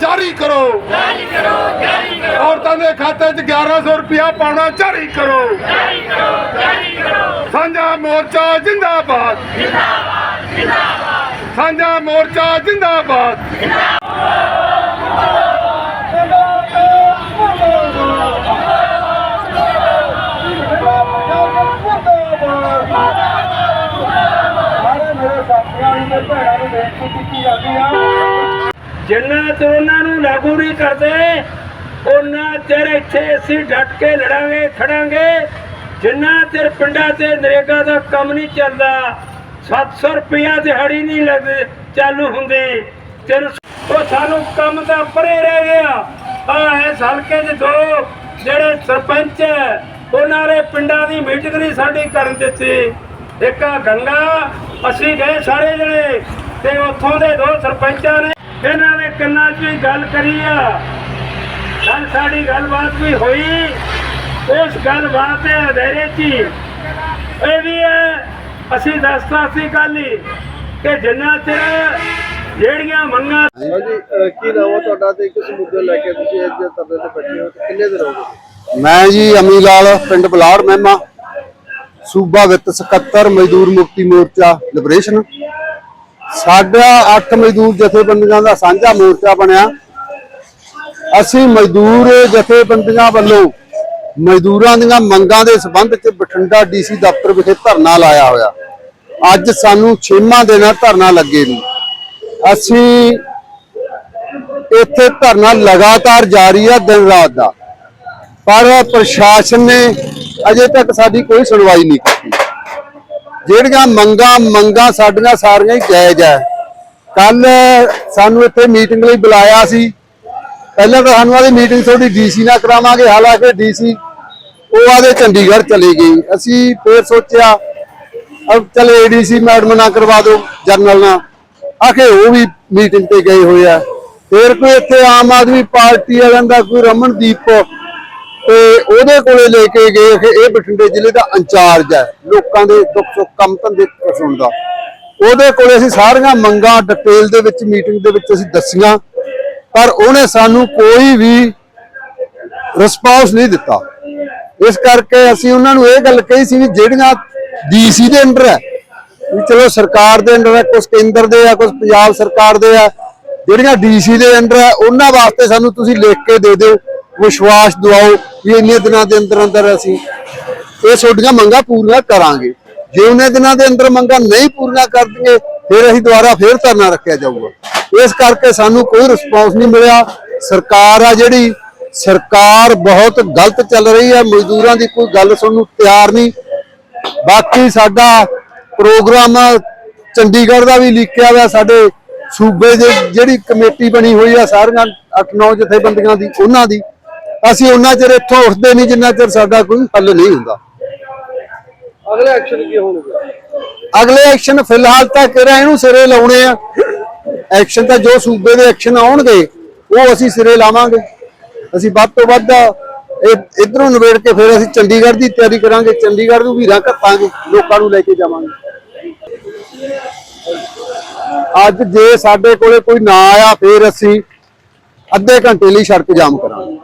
ਜਾਰੀ ਕਰੋ ਜਾਰੀ ਕਰੋ। ਜਾਰੀ ਕਰੋ ਔਰਤਾਂ ਦੇ ਖਾਤੇ 'ਚ 1100 ਰੁਪਇਆ ਪਾਉਣਾ ਜਾਰੀ ਕਰੋ। ਜਾਰੀ ਕਰੋ ਜਾਰੀ ਕਰੋ ਸਾਂਝਾ ਮੋਰਚਾ ਜਿੰਦਾਬਾਦ। ਜਿੰਦਾਬਾਦ ਜਿੰਦਾਬਾਦ ਸਾਂਝਾ ਮੋਰਚਾ ਜਿੰਦਾਬਾਦ। ਸਾਰੇ ਸਾਥੀਆਂ ਭੈਣਾਂ ਨੂੰ ਬੇਨਤੀ ਕੀਤੀ ਜਾਂਦੀ ਆ। ਜਿੰਨਾ ਚਿਰ ਉਹਨਾਂ ਨੂੰ ਲਾਗੂ ਨਹੀਂ ਕਰਦੇ ਉਹਨਾਂ ਚਿਰ ਇੱਥੇ ਅਸੀਂ ਡਟ ਕੇ ਲੜਾਂਗੇ ਖੜਾਂਗੇ। ਜਿੰਨਾ ਚਿਰ ਪਿੰਡਾਂ 'ਤੇ ਨਰੇਗਾ ਦਾ ਕੰਮ ਨਹੀਂ ਚੱਲਦਾ 700 ਰੁਪਇਆ ਦਿਹਾੜੀ ਨਹੀਂ ਲੱਗ ਚਾਲੂ ਹੁੰਦੀ। ਚਿਰ ਉਹ ਸਾਨੂੰ ਕੰਮ ਤਾਂ ਪਰੇ ਰਹਿ ਗਿਆ। ਆ ਇਸ ਹਲਕੇ 'ਚ ਦੋ ਜਿਹੜੇ ਸਰਪੰਚ ਹੈ, ਉਹਨਾਂ ਨੇ ਪਿੰਡਾਂ ਦੀ ਮੀਟਿੰਗ ਨਹੀਂ ਸਾਡੀ ਕਰਨ ਦਿੱਤੀ। ਇੱਕ ਆ ਗੰਗਾ ਅਸੀਂ ਗਏ ਸਾਰੇ ਜਣੇ ਤੇ ਉੱਥੋਂ ਦੇ ਦੋ ਸਰਪੰਚਾਂ ਨੇ ਇਹਨਾਂ ਨੇ ਕੰਨਾਂ 'ਚ ਵੀ ਗੱਲ ਕਰੀ ਆ। ਕੱਲ ਸਾਡੀ ਗੱਲਬਾਤ ਵੀ ਹੋਈ। ਉਸ ਗੱਲਬਾਤ ਦੇ ਅਧੇਰੇ 'ਚ ਇਹ ਵੀ ਹੈ ਅਸੀਂ ਦੱਸਤਾ ਸੀ ਕੱਲ ਹੀ ਕਿ ਜਿੰਨਾ ਚਿਰ ਜਿਹੜੀਆਂ ਮੰਗਾਂ ਅਹ ਕੀ ਨਾਮ ਹੈ ਤੁਹਾਡਾ ਤੇ ਕਿਸ ਮੁੱਦੇ ਲੈ ਕੇ ਤੁਸੀਂ ਅੱਜ ਤਰਦੇ ਤੇ ਬੈਠੇ ਹੋ ਕਿੰਨੇ ਦਿਨ ਹੋ ਗਏ? ਮੈਂ ਜੀ ਅਮੀ ਲਾਲ ਪਿੰਡ ਬਲਾੜ ਮਹਿਮਾ। ਸੂਬਾ ਵਿੱਤ ਸਕੱਤਰ ਮਜ਼ਦੂਰ ਮੁਕਤੀ ਮੋਰਚਾ ਲਿਬਰੇਸ਼ਨ ਸਾਡਾ 8 ਮਜ਼ਦੂਰ ਜਥੇਬੰਦੀਆਂ ਦਾ ਸਾਂਝਾ ਮੋਰਚਾ ਬਣਿਆ। ਅਸੀਂ ਮਜ਼ਦੂਰ ਜਥੇਬੰਦੀਆਂ ਵੱਲੋਂ ਮਜ਼ਦੂਰਾਂ ਦੀਆਂ ਮੰਗਾਂ ਦੇ ਸਬੰਧ ਵਿੱਚ ਬਠਿੰਡਾ ਡੀਸੀ ਦਫ਼ਤਰ ਵਿਖੇ ਧਰਨਾ ਲਾਇਆ ਹੋਇਆ। ਅੱਜ ਸਾਨੂੰ 6ਵਾਂ ਦਿਨ ਧਰਨਾ ਲੱਗੇ ਨੂੰ। ਅਸੀਂ ਇੱਥੇ ਧਰਨਾ ਲਗਾਤਾਰ ਜਾਰੀ ਆ ਦਿਨ ਰਾਤ ਦਾ। ਪਰ ਪ੍ਰਸ਼ਾਸਨ ਨੇ ਅਜੇ ਤੱਕ ਸਾਡੀ ਕੋਈ ਸੁਣਵਾਈ ਨਹੀਂ ਕੀਤੀ। ਜਿਹੜੀਆਂ ਮੰਗਾਂ ਮੰਗਾਂ ਸਾਡੀਆਂ ਸਾਰੀਆਂ ਹੀ ਜਾਇਜ਼ ਹੈ। ਕੱਲ ਸਾਨੂੰ ਇੱਥੇ ਮੀਟਿੰਗ ਲਈ ਬੁਲਾਇਆ ਸੀ। ਪਹਿਲਾਂ ਤਾਂ ਸਾਨੂੰ ਆਦੀ ਮੀਟਿੰਗ ਤੁਹਾਡੀ ਡੀਸੀ ਨਾਲ ਕਰਾਵਾਂਗੇ। ਹਾਲਾਂਕਿ ਡੀਸੀ ਉਹ ਆਦੇ ਚੰਡੀਗੜ੍ਹ ਚਲੀ ਗਈ। ਅਸੀਂ ਫੇਰ ਸੋਚਿਆ, ਅਬ ਚਲੇ ਏਡੀਸੀ ਮੈਡਮ ਨਾਲ ਕਰਵਾ ਦਿਓ ਜਰਨਲ ਨਾਲ। ਆਖੇ ਉਹ ਵੀ ਮੀਟਿੰਗ ਤੇ ਗਏ ਹੋਏ ਆ। ਫੇਰ ਕੋਈ ਇੱਥੇ ਆਮ ਆਦਮੀ ਪਾਰਟੀ ਵਾਲਿਆਂ ਦਾ ਕੋਈ ਰਮਨਦੀਪ ਤੇ ਉਹਦੇ ਕੋਲੇ ਲੈ ਕੇ ਗਏ ਕਿ ਇਹ ਬਠਿੰਡੇ ਜ਼ਿਲ੍ਹੇ ਦਾ ਇੰਚਾਰਜ ਹੈ। ਲੋਕਾਂ ਦੇ ਦੁੱਖ ਸੁੱਖ ਕੰਮ ਧੰਦੇ ਸੁਣਦਾ। ਉਹਦੇ ਕੋਲੇ ਅਸੀਂ ਸਾਰੀਆਂ ਮੰਗਾਂ ਡਿਟੇਲ ਦੇ ਵਿੱਚ ਮੀਟਿੰਗ ਦੇ ਵਿੱਚ ਅਸੀਂ ਦੱਸੀਆਂ, ਪਰ ਉਹਨੇ ਸਾਨੂੰ ਕੋਈ ਵੀ ਰਿਸਪਾਂਸ ਨਹੀਂ ਦਿੱਤਾ। ਇਸ ਕਰਕੇ ਅਸੀਂ ਉਹਨਾਂ ਨੂੰ ਇਹ ਗੱਲ ਕਹੀ ਸੀ ਵੀ ਜਿਹੜੀਆਂ ਡੀਸੀ ਦੇ ਅੰਡਰ ਹੈ, ਵੀ ਚਲੋ ਸਰਕਾਰ ਦੇ ਅੰਡਰ ਹੈ ਕੁਝ ਕੇਂਦਰ ਦੇ ਆ ਕੁਝ ਪੰਜਾਬ ਸਰਕਾਰ ਦੇ ਆ, ਜਿਹੜੀਆਂ ਡੀਸੀ ਦੇ ਅੰਡਰ ਹੈ, ਉਹਨਾਂ ਵਾਸਤੇ ਸਾਨੂੰ ਤੁਸੀਂ ਲਿਖ ਕੇ ਦੇ ਦਿਓ, ਵਿਸ਼ਵਾਸ ਦਿਵਾਓ। ਵੀ ਇੰਨੇ ਦਿਨਾਂ ਦੇ ਅੰਦਰ ਅੰਦਰ ਅਸੀਂ ਇਹ ਤੁਹਾਡੀਆਂ ਮੰਗਾਂ ਪੂਰੀਆਂ ਕਰਾਂਗੇ। ਜੇ ਉਹਨੇ ਦਿਨਾਂ ਦੇ ਅੰਦਰ ਮੰਗਾਂ ਨਹੀਂ ਪੂਰੀਆਂ ਕਰਨਗੇ ਫਿਰ ਅਸੀਂ ਦੁਬਾਰਾ ਫਿਰ ਧਰਨਾ ਰੱਖਿਆ ਜਾਊਗਾ। ਇਸ ਕਰਕੇ ਸਾਨੂੰ ਕੋਈ ਰਿਸਪੌਂਸ ਨਹੀਂ ਮਿਲਿਆ। ਸਰਕਾਰ ਆ ਜਿਹੜੀ, ਸਰਕਾਰ ਬਹੁਤ ਗਲਤ ਚੱਲ ਰਹੀ ਹੈ। ਮਜ਼ਦੂਰਾਂ ਦੀ ਕੋਈ ਗੱਲ ਸੁਣਨ ਨੂੰ ਤਿਆਰ ਨਹੀਂ। ਬਾਕੀ ਸਾਡਾ ਪ੍ਰੋਗਰਾਮ ਚੰਡੀਗੜ੍ਹ ਦਾ ਵੀ ਲਿਖਿਆ ਹੋਇਆ, ਸਾਡੇ ਸੂਬੇ ਦੇ ਜਿਹੜੀ ਕਮੇਟੀ ਬਣੀ ਹੋਈ ਆ, ਸਾਰੀਆਂ 8-9 ਜਥੇਬੰਦੀਆਂ ਦੀ, ਉਹਨਾਂ ਦੀ। ਅਸੀਂ ਉਹਨਾਂ ਚਿਰ ਇੱਥੋਂ ਉੱਠਦੇ ਨਹੀਂ ਜਿੰਨਾ ਚਿਰ ਸਾਡਾ ਕੋਈ ਹੱਲ ਨਹੀਂ ਹੁੰਦਾ। ਅਗਲੇ ਐਕਸ਼ਨ ਕੀ ਹੋਣਗੇ? ਅਗਲੇ ਐਕਸ਼ਨ ਫਿਲਹਾਲ ਤਾਂ ਕਿਹੜਾ ਇਹਨੂੰ ਸਿਰੇ ਲਾਉਣੇ ਆ। ਐਕਸ਼ਨ ਤਾਂ ਜੋ ਸੂਬੇ ਦੇ ਐਕਸ਼ਨ ਆਉਣਗੇ ਉਹ ਅਸੀਂ ਸਿਰੇ ਲਾਵਾਂਗੇ। ਅਸੀਂ ਵੱਧ ਤੋਂ ਵੱਧ ਇਹ ਇਧਰੋਂ ਨਿਬੇੜ ਕੇ ਫਿਰ ਅਸੀਂ ਚੰਡੀਗੜ੍ਹ ਦੀ ਤਿਆਰੀ ਕਰਾਂਗੇ ਚੰਡੀਗੜ੍ਹ ਨੂੰ ਵੀ ਰਾਹ ਕੱਪਾਂਗੇ ਲੋਕਾਂ ਨੂੰ ਲੈ ਕੇ ਜਾਵਾਂਗੇ। ਅੱਜ ਜੇ ਸਾਡੇ ਕੋਲੇ ਕੋਈ ਨਾ ਆਇਆ ਫਿਰ ਅਸੀਂ ਅੱਧੇ ਘੰਟੇ ਲਈ ਸੜਕ ਜਾਮ ਕਰਾਂਗੇ।